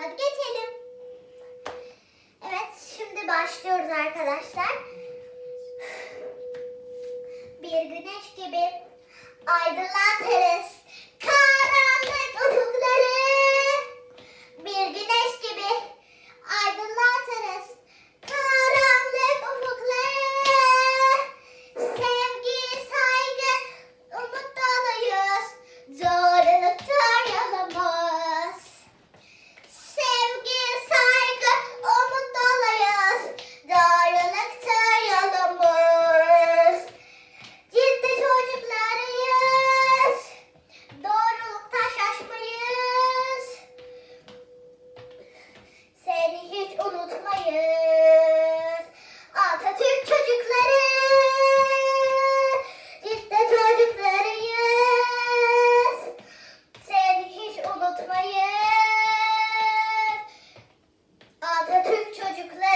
Hadi geçelim. Evet şimdi başlıyoruz arkadaşlar. Bir güneş gibi aydınlan çocuklar.